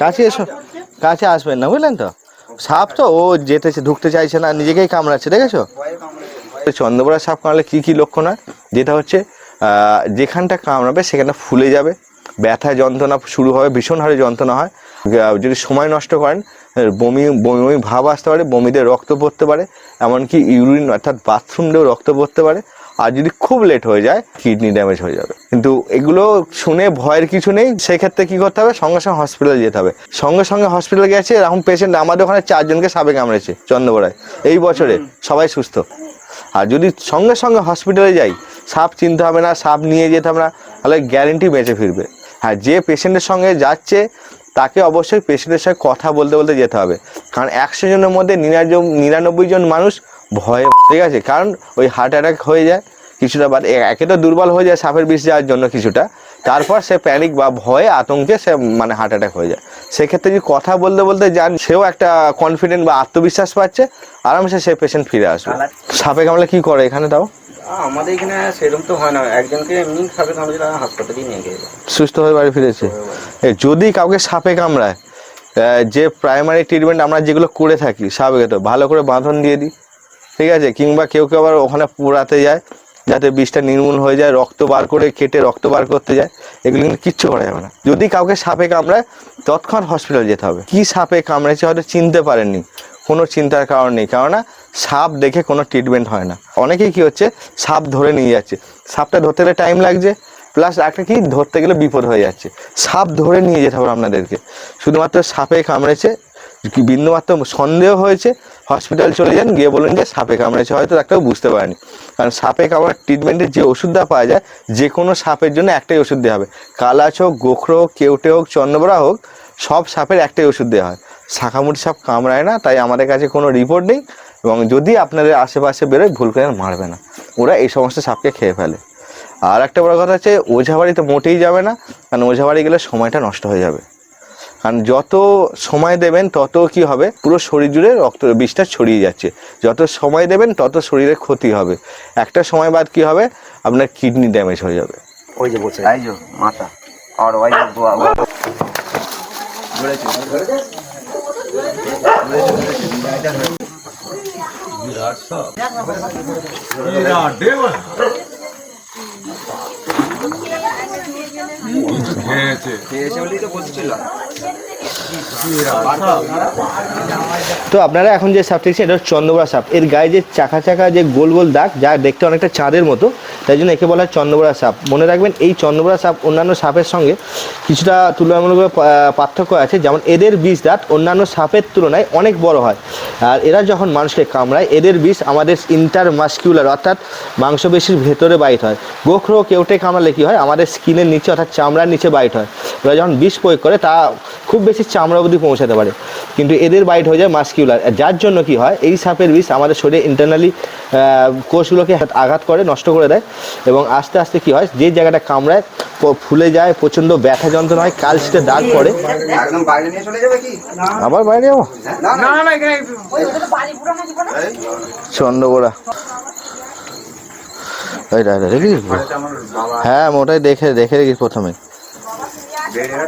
কাছে এসো কাছে আসবেন না, বুঝলেন তো? সাপ তো, ও যেতে ঢুকতে চাইছে না, নিজেকেই কামড়াচ্ছে, দেখেছ? চন্দ্রবড়া সাপ কামড়ালে কি কি লক্ষণ হয়? যেটা হচ্ছে যেখানটা কামড়াবে সেখানটা ফুলে যাবে, ব্যথা যন্ত্রণা শুরু হবে, ভীষণ হারে যন্ত্রণা হয়। যদি সময় নষ্ট করেন বমি বমি ভাব আসতে পারে, বমিতে রক্ত পড়তে পারে, এমনকি ইউরিন, অর্থাৎ বাথরুম দিয়েও রক্ত পড়তে পারে। আর যদি খুব লেট হয়ে যায় কিডনি ড্যামেজ হয়ে যাবে। কিন্তু এগুলো শুনে ভয়ের কিছু নেই, সেক্ষেত্রে কি করতে হবে? সঙ্গে সঙ্গে হসপিটালে যেতে হবে। সঙ্গে সঙ্গে হসপিটালে গেছে, এরকম পেশেন্ট আমাদের ওখানে চারজনকে সাপে কামড়েছে, চন্দ্রবড়ায়। এই বছরে সবাই সুস্থ। আর যদি সঙ্গে সঙ্গে হসপিটালে যাই, সাপ চিনতে হবে না, সাপ নিয়ে যেতে হবে না, তাহলে গ্যারেন্টি বেঁচে ফিরবে। হ্যাঁ যে পেশেন্টের সঙ্গে যাচ্ছে, তাকে অবশ্যই পেশেন্টের সঙ্গে কথা বলতে বলতে যেতে হবে। কারণ একশো জনের মধ্যে নিরানব্বই জন মানুষ ভয়ে ঠিক আছে? কারণ ওই হার্ট অ্যাটাক হয়ে যায় কিছুটা বাদ একে তো দুর্বল হয়ে যায় সাপের বিষ যাওয়ার জন্য কিছুটা। তারপর সে প্যানিক বা ভয়ে আতঙ্কে সে মানে হার্ট অ্যাটাক হয়ে যায়। সেক্ষেত্রে যদি কথা বলতে বলতে যান সেও একটা কনফিডেন্ট বা আত্মবিশ্বাস পাচ্ছে আরামসে সে পেশেন্ট ফিরে আসবে। সাপে কামড়ে কি করে এখানে তাও? আমাদের এখানে সেরকম তো হয় না। একজনকে এমনি খাবে কামড়ে হাসপাতালে নিয়ে সুস্থ হয়ে বাড়ি ফিরেছে। যদি কাউকে সাপে কামড়ায় যে প্রাইমারি ট্রিটমেন্ট আমরা যেগুলো করে থাকি সাপে তো ভালো করে বাঁধন দিয়ে দিই। ঠিক আছে? কিংবা কেউ কেউ আবার ওখানে পোড়াতে যায়, যাতে বিষটা নির্মূল হয়ে যায়, রক্ত বার করে কেটে রক্ত বার করতে যায়, এগুলো কিন্তু কিচ্ছু করা যাবে না। যদি কাউকে সাপে কামড়ায়, তৎক্ষণ হসপিটাল যেতে হবে। কি সাপে কামড়েছে হয়তো চিনতে পারেননি। কোনো চিন্তার কারণ নেই, কেননা সাপ দেখে কোনো ট্রিটমেন্ট হয় না। অনেকেই কি হচ্ছে, সাপ ধরে নিয়ে যাচ্ছে। সাপটা ধরতে গেলে টাইম লাগছে প্লাস একটা কি, ধরতে গেলে বিপদ হয়ে যাচ্ছে। সাপ ধরে নিয়ে যেতে হবে আপনাদেরকে। শুধুমাত্র সাপে কামড়েছে, বিন্দুমাত্র সন্দেহ হয়েছে হসপিটাল চলে যান, গিয়ে বলুন যে সাপে কামড়েছে। হয়তো ডাক্তার বুঝতে পারেনি। কারণ সাপে কামড়ার ট্রিটমেন্টের যে ওষুধটা পাওয়া যায়, যে কোনো সাপের জন্য একটাই ওষুধ দেওয়া হবে। কালাচ হোক, গোখরো হোক, কেউটে হোক চন্দ্রবড়া হোক, সব সাপের একটাই ওষুধ দেওয়া হয়। শাখামুটি সাপ কামড়ায় না, তাই আমাদের কাছে কোনো রিপোর্ট নেই এবং যদি আপনাদের আশেপাশে বেরোয়, ভুল করে মারবে না। ওরা এই সমস্ত সাপকে খেয়ে ফেলে। আর একটা বড় কথা হচ্ছে ওঝা বাড়িতে মোটেই যাবে না, কারণ ওঝাবাড়ি গেলে সময়টা নষ্ট হয়ে যাবে। কারণ যত সময় দেবেন তত কি হবে? পুরো শরীর জুড়ে রক্ত বিষটা ছড়িয়ে যাচ্ছে। যত সময় দেবেন তত শরীরে ক্ষতি হবে। একটা সময় বাদ কি হবে? আপনার কিডনি ড্যামেজ হয়ে যাবে। ওই যে বসে এই যে মাথা। আর ওই যে দোয়া। খেয়েছে বলেই তো বলছিল। তো আপনারা এখন যে সাপ দেখছেন, এটা চন্দ্রবড়া সাপ। এর গায়ে যে চাকা চাকা যে গোল গোল দাগ, যা দেখতে অনেকটা চাঁদের মতো, তাই জন্য একে বলা হয় চন্দ্রবড়া সাপ। মনে রাখবেন, এই চন্দ্রবড়া সাপ অন্যান্য সাপের সঙ্গে কিছুটা তুলনামূলক পার্থক্য আছে। যেমন এদের বিষ দাঁত অন্যান্য সাপের তুলনায় অনেক বড় হয়। আর এরা যখন মানুষকে কামড়ায়, এদের বিষ আমাদের ইন্টার মাস্কিউলার অর্থাৎ মাংসপেশির ভেতরে বাইট হয়। গোখরো কেউটে কামড়ালে কী হয়? আমাদের স্কিনের নিচে, অর্থাৎ চামড়ার নিচে বাইট হয়। ওরা যখন বিষ প্রয়োগ করে, তা খুব বেশি চামড়া অবধি পৌঁছাতে পারে। কিন্তু এদের বাইট হয়ে যায় মাস্কিউলার যার জন্য কি হয় এই সাপের বিষ আমাদের শরীরে ইন্টারনালি কোষগুলোকে আঘাত করে নষ্ট করে দেয়। এবং আস্তে আস্তে কি হয় যে জায়গাটা কামড়ায় ফুলে যায় প্রচণ্ড ব্যথা যন্ত্রণা হয় কালশিটে দাগ পড়ে। একদম বাইরে নিয়ে চলে আবার বাইরে যাব? বাবা। হ্যাঁ আমি ওটাই দেখে দেখে রেখেছি প্রথমে। వేరే